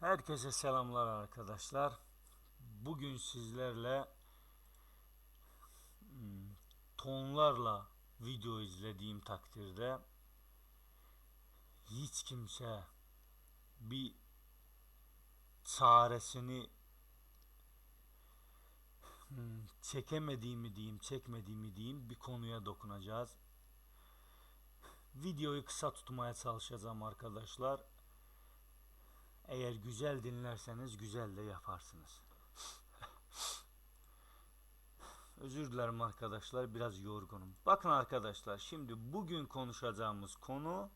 Herkese selamlar arkadaşlar. Bugün sizlerle hmm, tonlarla video izlediğim takdirde hiç kimse bir çaresini hmm, çekemediğimi diyeyim, çekmediğimi diyeyim bir konuya dokunacağız. Videoyu kısa tutmaya çalışacağım arkadaşlar. Eğer güzel dinlerseniz güzel de yaparsınız. Özür dilerim arkadaşlar biraz yorgunum. Bakın arkadaşlar şimdi bugün konuşacağımız konu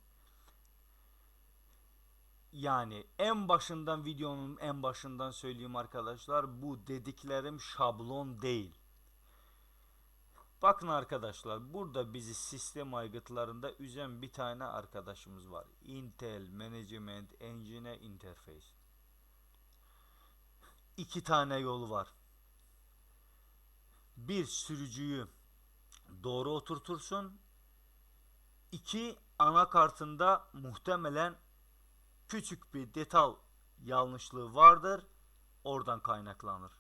yani en başından videonun en başından söyleyeyim arkadaşlar bu dediklerim şablon değil. Bakın arkadaşlar burada bizi sistem aygıtlarında üzen bir tane arkadaşımız var. Intel Management Engine Interface. İki tane yolu var. Bir sürücüyü doğru oturtursun. İki anakartında muhtemelen küçük bir detal yanlışlığı vardır. Oradan kaynaklanır.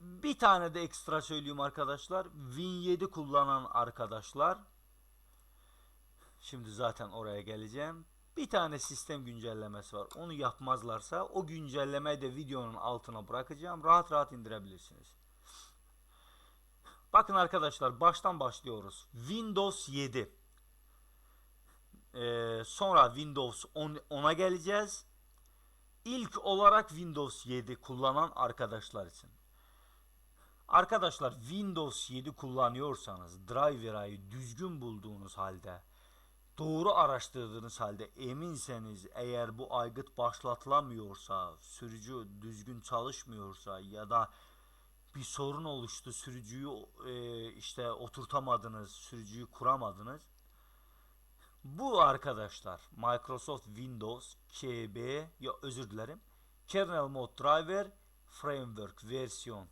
Bir tane de ekstra söyleyeyim arkadaşlar. Win7 kullanan arkadaşlar. Şimdi zaten oraya geleceğim. Bir tane sistem güncellemesi var. Onu yapmazlarsa o güncellemeyi de videonun altına bırakacağım. Rahat rahat indirebilirsiniz. Bakın arkadaşlar baştan başlıyoruz. Windows 7. Ee, sonra Windows 10 10'a geleceğiz. İlk olarak Windows 7 kullanan arkadaşlar için. Arkadaşlar Windows 7 kullanıyorsanız driver'ı düzgün bulduğunuz halde doğru araştırdığınız halde eminseniz eğer bu aygıt başlatılamıyorsa sürücü düzgün çalışmıyorsa ya da bir sorun oluştu sürücüyü e, işte oturtamadınız sürücüyü kuramadınız bu arkadaşlar Microsoft Windows KB ya özür dilerim kernel mod driver framework versiyon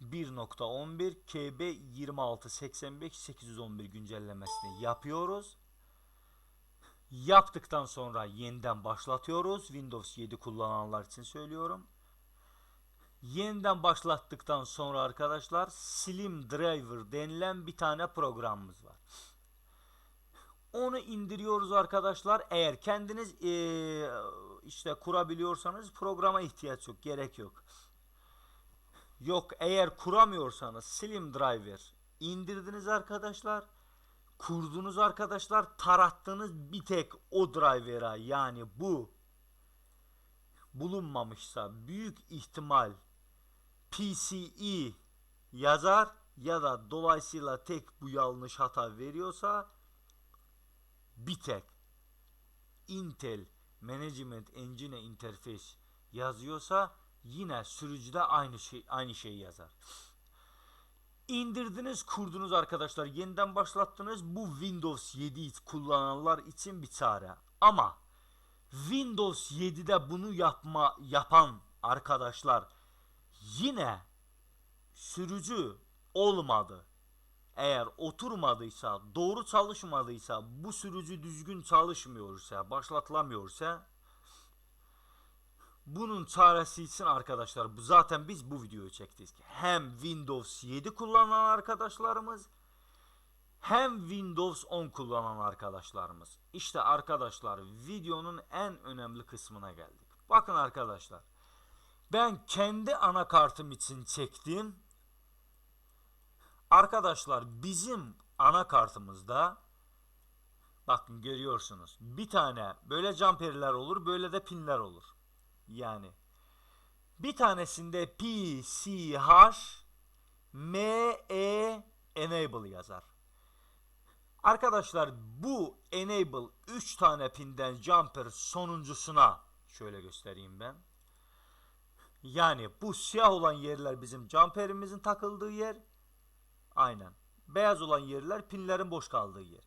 1.11 KB 2685 811 güncellemesini yapıyoruz. Yaptıktan sonra yeniden başlatıyoruz. Windows 7 kullananlar için söylüyorum. Yeniden başlattıktan sonra arkadaşlar Slim Driver denilen bir tane programımız var. Onu indiriyoruz arkadaşlar. Eğer kendiniz ee, işte kurabiliyorsanız programa ihtiyaç yok, gerek yok. Yok eğer kuramıyorsanız Slim Driver indirdiniz arkadaşlar. Kurdunuz arkadaşlar. Tarattığınız bir tek o driver'a yani bu bulunmamışsa büyük ihtimal PCE yazar ya da dolayısıyla tek bu yanlış hata veriyorsa bir tek Intel Management Engine Interface yazıyorsa yine sürücüde aynı şey aynı şeyi yazar. İndirdiniz, kurdunuz arkadaşlar. Yeniden başlattınız. Bu Windows 7 kullananlar için bir çare. Ama Windows 7'de bunu yapma yapan arkadaşlar yine sürücü olmadı. Eğer oturmadıysa, doğru çalışmadıysa, bu sürücü düzgün çalışmıyorsa, başlatılamıyorsa bunun çaresi için arkadaşlar zaten biz bu videoyu çektik. Hem Windows 7 kullanan arkadaşlarımız hem Windows 10 kullanan arkadaşlarımız. İşte arkadaşlar videonun en önemli kısmına geldik. Bakın arkadaşlar. Ben kendi anakartım için çektim. Arkadaşlar bizim anakartımızda bakın görüyorsunuz. Bir tane böyle jumperler olur, böyle de pinler olur. Yani bir tanesinde PCH ME enable yazar. Arkadaşlar bu enable 3 tane pinden jumper sonuncusuna şöyle göstereyim ben. Yani bu siyah olan yerler bizim jumperimizin takıldığı yer. Aynen. Beyaz olan yerler pinlerin boş kaldığı yer.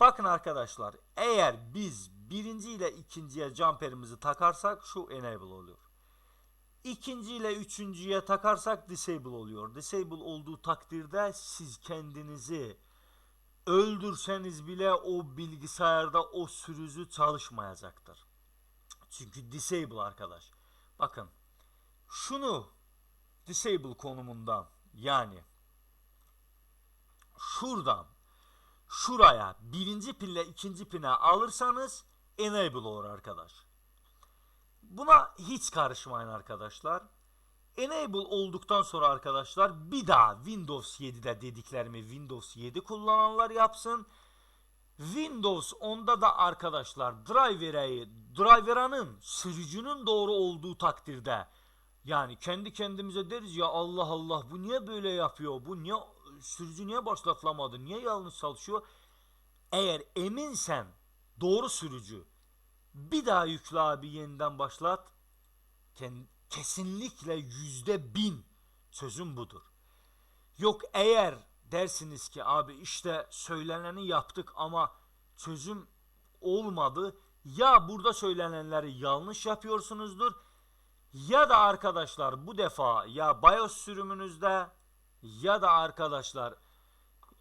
Bakın arkadaşlar eğer biz birinci ile ikinciye jumperimizi takarsak şu enable oluyor. İkinci ile üçüncüye takarsak disable oluyor. Disable olduğu takdirde siz kendinizi öldürseniz bile o bilgisayarda o sürücü çalışmayacaktır. Çünkü disable arkadaş. Bakın şunu disable konumundan yani şuradan şuraya birinci pinle ikinci pine alırsanız enable olur arkadaş. Buna hiç karışmayın arkadaşlar. Enable olduktan sonra arkadaşlar bir daha Windows 7'de dediklerimi Windows 7 kullananlar yapsın. Windows 10'da da arkadaşlar driver'ı driver'anın sürücünün doğru olduğu takdirde yani kendi kendimize deriz ya Allah Allah bu niye böyle yapıyor? Bu niye sürücü niye başlatılamadı? Niye yanlış çalışıyor? Eğer eminsen doğru sürücü bir daha yükle abi yeniden başlat. Kesinlikle yüzde bin sözüm budur. Yok eğer dersiniz ki abi işte söyleneni yaptık ama çözüm olmadı. Ya burada söylenenleri yanlış yapıyorsunuzdur ya da arkadaşlar bu defa ya BIOS sürümünüzde ya da arkadaşlar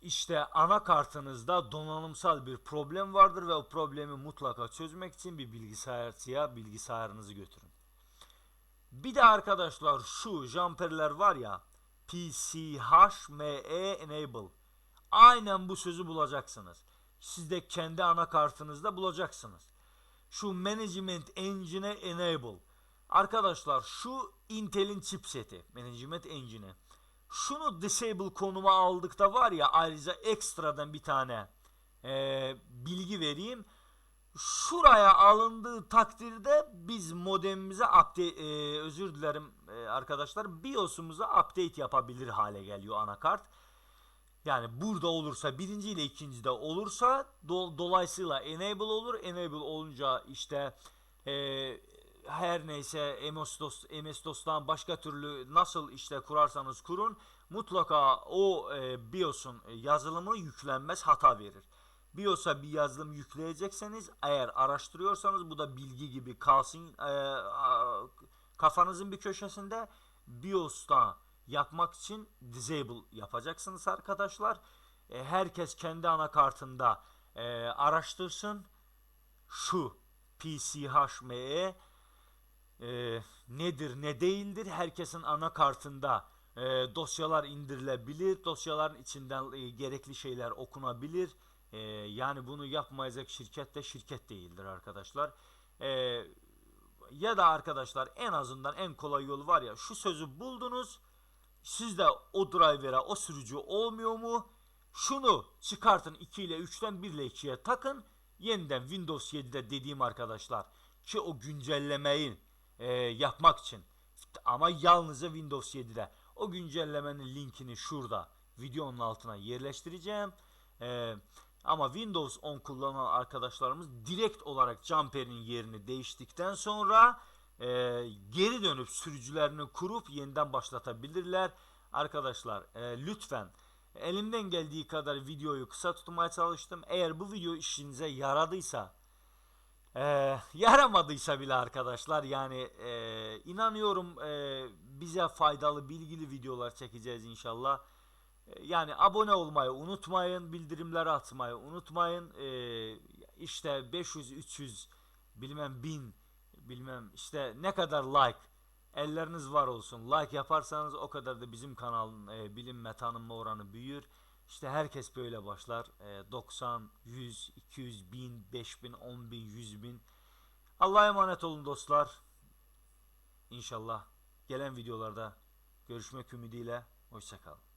işte anakartınızda donanımsal bir problem vardır ve o problemi mutlaka çözmek için bir bilgisayarcıya bilgisayarınızı götürün. Bir de arkadaşlar şu jumperler var ya PCHME Enable. Aynen bu sözü bulacaksınız. Siz de kendi anakartınızda bulacaksınız. Şu Management Engine Enable. Arkadaşlar şu Intel'in chipseti. Management Engine'i. Şunu disable konuma aldıkta var ya ayrıca ekstradan bir tane e, bilgi vereyim. Şuraya alındığı takdirde biz modemimize update e, özür dilerim e, arkadaşlar BIOS'umuza update yapabilir hale geliyor anakart. Yani burada olursa birinci ile ikinci de olursa do, dolayısıyla enable olur. Enable olunca işte e, her neyse MS-DOS, MS-DOS'tan başka türlü nasıl işte kurarsanız kurun mutlaka o e, BIOS'un yazılımı yüklenmez hata verir. BIOS'a bir yazılım yükleyecekseniz eğer araştırıyorsanız bu da bilgi gibi kalsın e, kafanızın bir köşesinde BIOS'ta yapmak için disable yapacaksınız arkadaşlar. E, herkes kendi anakartında e, araştırsın. Şu PCHME e, nedir ne değildir? Herkesin anakartında e, dosyalar indirilebilir dosyaların içinden e, gerekli şeyler okunabilir. E, yani bunu yapmayacak şirket de şirket değildir arkadaşlar. E, ya da arkadaşlar en azından en kolay yolu var ya şu sözü buldunuz sizde o driver'a o sürücü olmuyor mu? Şunu çıkartın 2 ile 3'ten 1 ile 2'ye takın. Yeniden Windows 7'de dediğim arkadaşlar ki o güncellemeyi e, yapmak için. Ama yalnızca Windows 7'de o güncellemenin linkini şurada videonun altına yerleştireceğim. E, ama Windows 10 kullanan arkadaşlarımız direkt olarak Jumper'in yerini değiştikten sonra e, geri dönüp sürücülerini kurup yeniden başlatabilirler. Arkadaşlar e, lütfen elimden geldiği kadar videoyu kısa tutmaya çalıştım. Eğer bu video işinize yaradıysa ee, yaramadıysa bile arkadaşlar yani e, inanıyorum e, bize faydalı bilgili videolar çekeceğiz inşallah. E, yani abone olmayı unutmayın, bildirimleri atmayı unutmayın. E, işte 500, 300, bilmem 1000, bilmem işte ne kadar like elleriniz var olsun. Like yaparsanız o kadar da bizim kanalın e, bilinme tanınma oranı büyür. İşte herkes böyle başlar. E, 90, 100, 200, 1000, 5000, 10000, 100 bin. Allah'a emanet olun dostlar. İnşallah gelen videolarda görüşmek ümidiyle. Hoşçakalın.